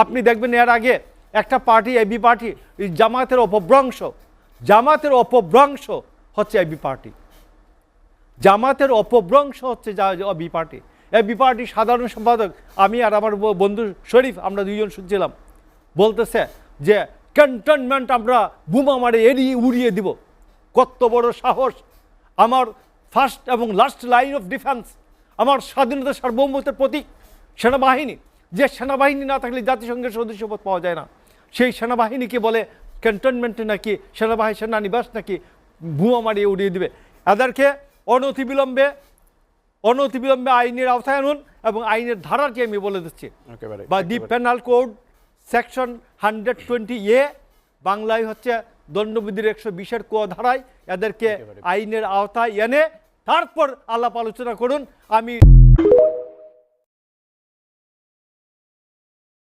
আপনি দেখবেন এর আগে একটা পার্টি এবি পার্টি জামাতের অপভ্রংশ জামাতের অপভ্রংশ হচ্ছে এবি পার্টি। জামাতের অপভ্রংশ হচ্ছে এবি পার্টি। এবি পার্টি সাধারণ সম্পাদক আমি আর আমার ব- বন্ধু শরীফ, আমরা দুইজন শুনছিলাম। বলতেছে যে ক্যান্টনমেন্ট আমরা বোমা মারে এড়িয়ে উড়িয়ে দিব। কত বড় সাহস। আমার ফার্স্ট এবং লাস্ট লাইন অফ ডিফেন্স আমার স্বাধীনতা সার্বভৌমত্বের প্রতীক সেনাবাহিনী। যে সেনাবাহিনী না থাকলে জাতিসংঘের সদস্যপদ পাওয়া যায় না। সেই সেনাবাহিনীকে বলে ক্যান্টনমেন্টে নাকি সেনাবাহিনী সেনানিবাস নাকি বোমা মারিয়ে উড়িয়ে দিবে। এদেরকে অনতিবিলম্বে অনতিবিলম্বে আইনের আওতায় আনুন এবং আইনের ধারাটি আমি বলে দিচ্ছি। বা the. Penal code section hundred twenty A বাংলায় হচ্ছে দণ্ডবিধির একশো বিশের ক ধারায় এদেরকে আইনের আওতায় এনে তারপর আলাপ আলোচনা করুন। আমি